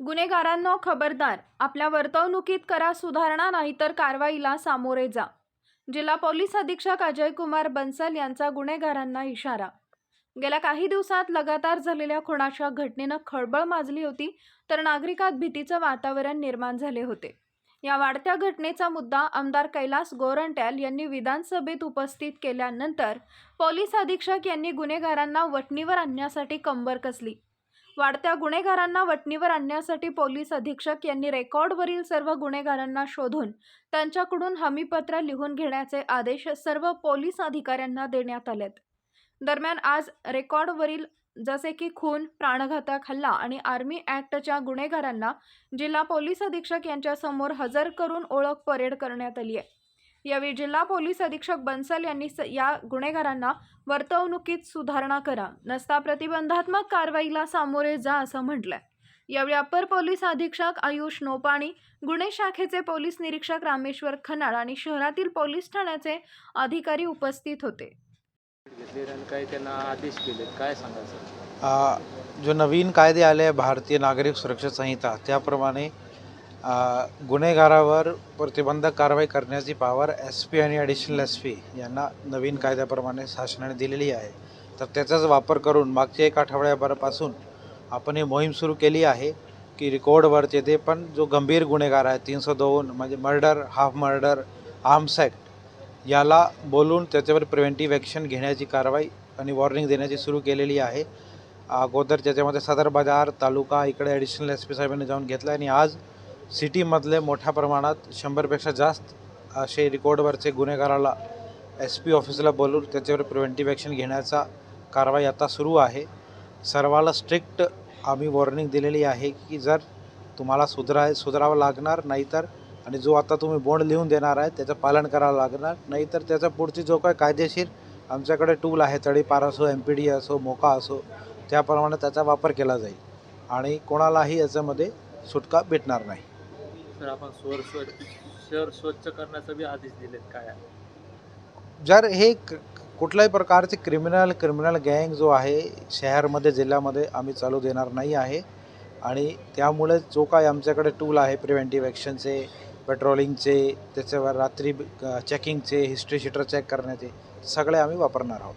गुन्हेगारांनो खबरदार. आपल्या वर्तवणुकीत करा सुधारणा नाहीतर कारवाईला सामोरे जा. जिल्हा पोलीस अधीक्षक अजय कुमार बन्सल यांचा गुन्हेगारांना इशारा. गेल्या काही दिवसात लगातार झालेल्या खुणाच्या घटनेनं खळबळ माजली होती तर नागरिकात भीतीचं वातावरण निर्माण झाले होते. या वाढत्या घटनेचा मुद्दा आमदार कैलास गोरंट्याल यांनी विधानसभेत उपस्थित केल्यानंतर पोलीस अधीक्षक यांनी गुन्हेगारांना वटणीवर आणण्यासाठी कंबर कसली. वाढत्या गुन्हेगारांना वटणीवर आणण्यासाठी पोलीस अधीक्षक यांनी रेकॉर्डवरील सर्व गुन्हेगारांना शोधून त्यांच्याकडून हमीपत्र लिहून घेण्याचे आदेश सर्व पोलीस अधिकाऱ्यांना देण्यात आलेत. दरम्यान आज रेकॉर्डवरील जसे की खून प्राणघातक हल्ला आणि आर्मी ॲक्टच्या गुन्हेगारांना जिल्हा पोलीस अधीक्षक यांच्यासमोर हजर करून ओळख परेड करण्यात आली आहे. यावेळी जिल्हा पोलीस अधीक्षक बन्सल यांनी स- या गुन्हेगारांना वर्तवणुकीत सुधारणा करा. नसता प्रतिबंधात्मक कारवाईला सामोरे जा असं म्हटलंय. यावेळी अप्पर पोलीस अधीक्षक आयुष नोपाणी गुन्हे शाखेचे पोलीस निरीक्षक रामेश्वर खनाळ आणि शहरातील पोलीस ठाण्याचे अधिकारी उपस्थित होते. जो नवीन कायदे आले भारतीय नागरिक सुरक्षा संहिता त्याप्रमाणे गुन्हेगारावर प्रतिबंधक कारवाई करण्याची पॉवर एस पी आणि ॲडिशनल एस पी यांना नवीन कायद्याप्रमाणे शासनाने दिलेली आहे. तर त्याचाच वापर करून मागच्या एक आठवड्याभरापासून आपण ही मोहीम सुरू केली आहे की रिकॉर्डवरचे ते पण जो गंभीर गुन्हेगार आहे तीनशे दोन म्हणजे murder half murder arms act याला बोलून त्याच्यावर प्रिव्हेंटिव्ह ॲक्शन घेण्याची कारवाई आणि वॉर्निंग देण्याची सुरू केलेली आहे. अगोदर त्याच्यामध्ये सदर बाजार तालुका इकडे ॲडिशनल एस पी साहेबांनी जाऊन घेतला आणि आज सिटीमधले मोठ्या प्रमाणात शंभरपेक्षा जास्त असे रिकॉर्डवरचे गुन्हेगाराला एस पी ऑफिसला बोलून त्याच्यावर प्रिव्हेंटिव्ह ॲक्शन घेण्याचा कारवाई आता सुरू आहे. सर्वाला स्ट्रिक्ट आम्ही वॉर्निंग दिलेली आहे की जर तुम्हाला सुधराय सुधारावं लागणार नाहीतर आणि जो आता तुम्ही बोंड लिहून देणार आहे त्याचं पालन करावं लागणार नाहीतर त्याचा पुढची जो काय कायदेशीर आमच्याकडे टूल आहे तडीपार असो एम पी डी असो मोका असो त्याप्रमाणे त्याचा वापर केला जाईल. आणि कोणालाही याच्यामध्ये सुटका भेटणार नाही. सर आपण स्वर स्वच्छ शहर स्वच्छ करण्याचा बी आदेश दिलेत. काय जर हे क- कुठल्याही प्रकारचे क्रिमिनल क्रिमिनल गँग जो आहे शहरमध्ये जिल्ह्यामध्ये आम्ही चालू देणार नाही आहे. आणि त्यामुळे जो काय आमच्याकडे टूल आहे प्रिव्हेंटिव्ह ॲक्शनचे पेट्रोलिंगचे त्याच्यावर रात्री चेकिंगचे हिस्ट्री शीटर चेक करण्याचे सगळे आम्ही वापरणार आहोत.